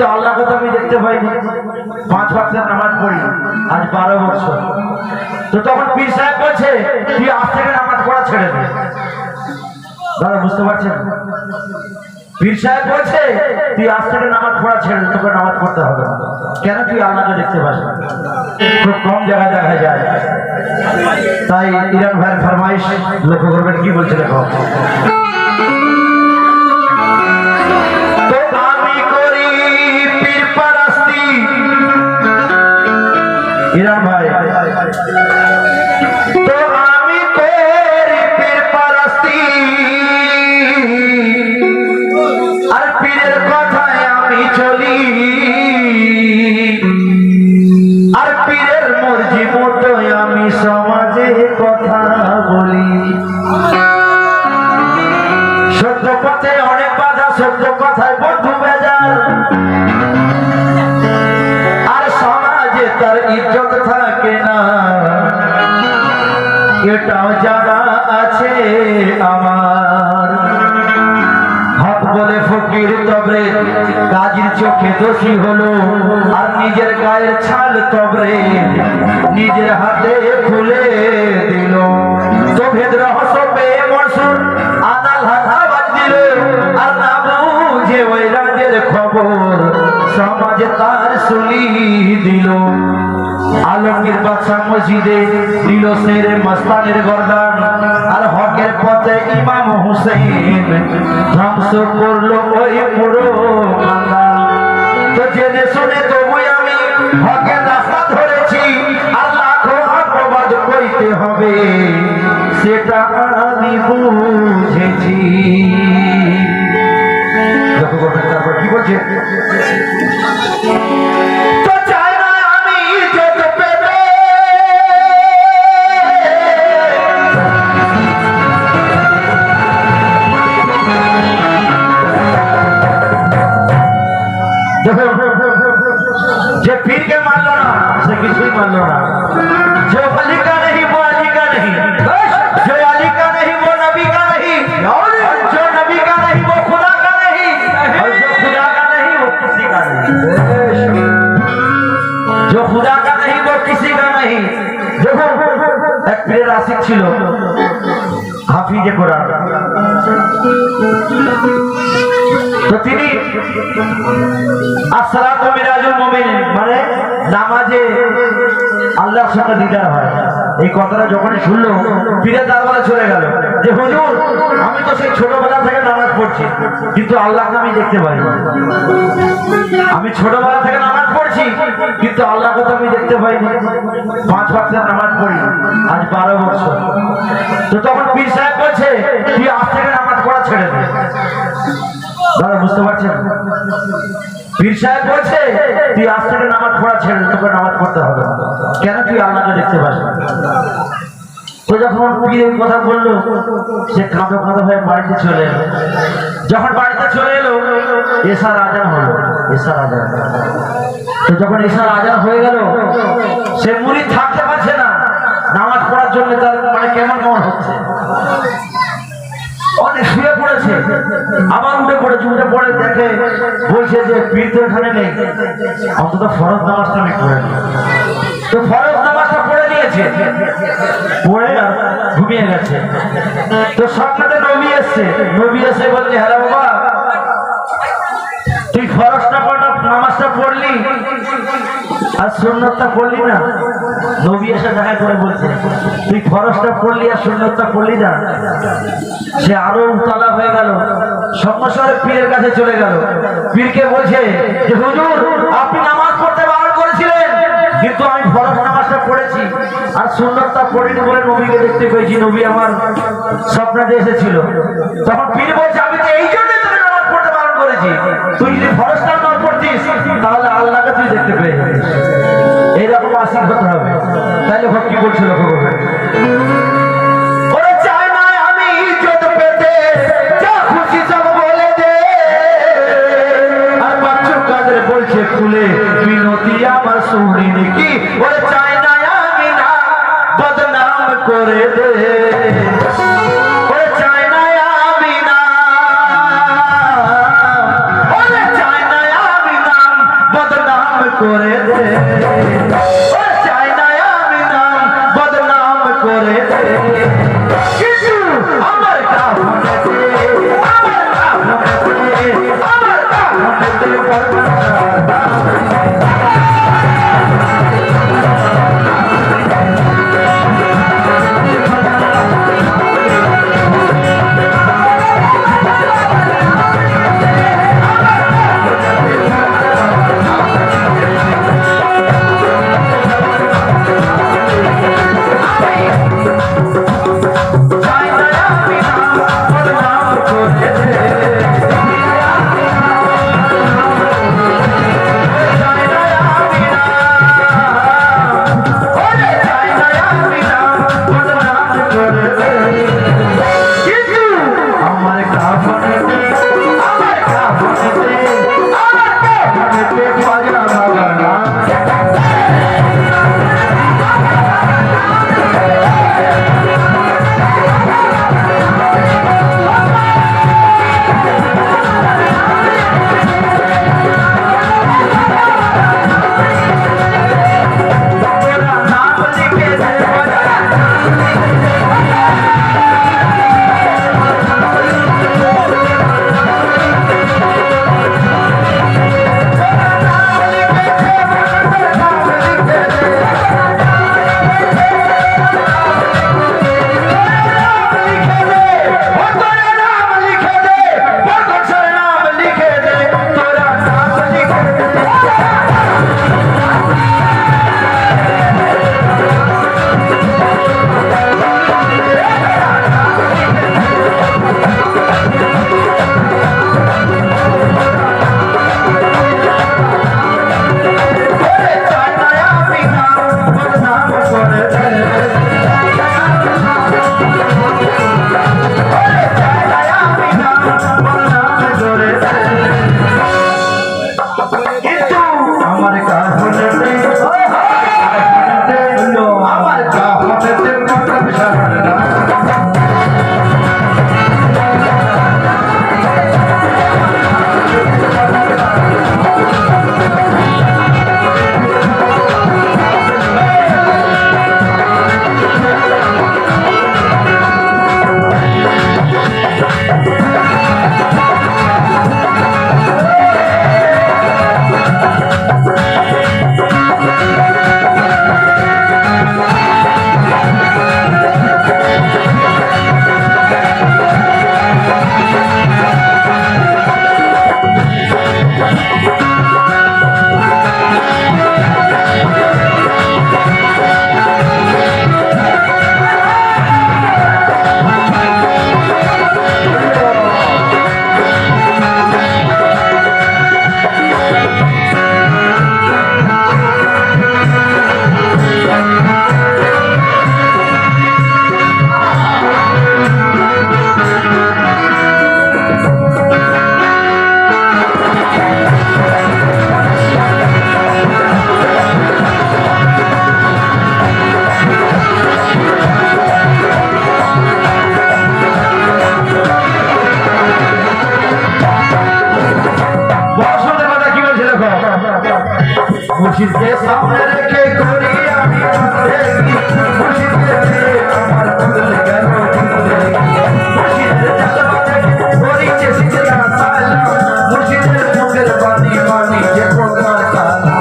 কিন্তু আল্লাহকে তো আমি দেখতে পাইনি। পাঁচ বছর নামাজ পড়ি, আজ বারো বছর। তো তখন পীর সাহেব বলছে, তুই আজ থেকে নামাজ পড়া ছেড়ে দে। দাদা, বুঝতে পারছেন? পীর সাহেব বলছে, তুই আজ থেকে নামাজ পড়া ছেড়ে তোকে নামাজ পড়তে হবে কেন তুই আল্লাহকে দেখতে পাস খুব কম জায়গায় দেখা যায়। তাই ইরান ভাইয়ের ফরমাইশ লক্ষ্য করবেন, কি বলছে দেখো ইরান ভাই তো এটাও জানা আছে আমার। হক বলে ফকির, তবে কাজীর চোখে দোষী হলো, আর নিজের গায়ের ছাল তবে নিজের হাতে খুলে দিল। তো ভেদ রহস্য পেয়ে মনসুর আদাল হাতা বাদ দিল আর না বুঝে ওই রাজের খবর সমাজে তার সুলি দিল। আলমগীর বাদশাহ মসজিদে দিল সেরে মস্তানের গর্দান আর হকের পথে ইমাম হুসেন ধ্বংস করল ওই পুরো। তো আমি হকের সেটা আমি টাকা নেই নেই। দেখুন এক ছিল, হাফিজে কোরআন। তো তিনি আসসালাতু মিরাজুল মুমিন মানে নামাজে আল্লাহর সাথে দিদার হয়। এই কথাটা যখনই শুনলো পীরের দরবারে চলে গেল যে, হুজুর, আমি তো সেই ছোটবেলা থেকে নামাজ পড়ছি, কিন্তু আল্লাহকে আমি দেখতে পাই। আমি ছোটবেলা থেকে নামাজ পড়ছি, কিন্তু আল্লাহকে তো আমি দেখতে পাই। পাঁচ বছর নামাজ পড়ি, আজ বারো বছর তো তখন পীর সাহেব বলছে, তুই আজ থেকে নামাজ পড়া ছেড়ে দে দাদা বুঝতে পারছেন পীর সাহেব বলছে, তুই আজ নামাজ পড়া ছেড়ে তোকে নামাজ পড়তে হবে। কেন তুই আল্লাহকে দেখতে পাস? তো যখন পীর এই কথা বলল, সে কাঁদো কাঁদো হয়ে বাড়িতে চলে এলো। যখন বাড়িতে চলে এলো, এসার আজান হলো, এসার আজান। তো যখন এসার আজান হয়ে গেল, সে মুড়ি থাকতে পারছে না। নামাজ পড়ার জন্য তার মানে কেমন কেমন হচ্ছে? শুয়ে পড়েছে আবার উঠে পড়ে, দেখে বলছে যে পীর তো এখানে নেই। অন্তত ফরজ নামাজটা আমি পড়ে তো ফরজ নামাজটা পড়ে নিয়েছে। পড়ে আর ঘুমিয়ে গেছে। তো স্বপ্নতে নবী এসছে। নবী এসে বলছে হ্যাঁ বাবা, তুই ফরজটা পড়া, নামাজটা পড়লি? আর সুন্নতটা পড়লি না, নবী এসে দেখা করে বলছে, তুই ফরজটা পড়লি আর সুন্নতটা পড়লি না? সে আরও উতলা হয়ে গেল সঙ্গসরে পীরের কাছে চলে গেল। পীরকে বলছে, যে হুজুর, আপনি নামাজ পড়তে বারণ করেছিলেন, কিন্তু আমি ফরজ নামাজটা পড়েছি আর সুন্নতটা পড়িনি বলে নবীকে দেখতে পেয়েছি। নবী আমার স্বপ্নে এসেছিল। তখন পীর বলছে, আমি তো এই জন্য তোকে নামাজ পড়তে বারণ করেছি। তুই যদি ফরজটা না পড়তিস, তাহলে আল্লাহকে তুই দেখতে পেয়ে ভক্ত কি বলছে ভগবান করে जिसे सामने रखे गोरिया भी चुरेगी खुशी से अमर दिल करो खुशी से चलवाने गोरी के सिजरा साला खुशी से मुगल बानी बानी के कोका साला।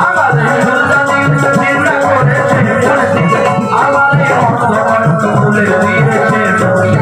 हमारे गुलदानी निंदा करे छे खुशी हमारे हम तुले दिए छे खुशी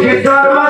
Get on my.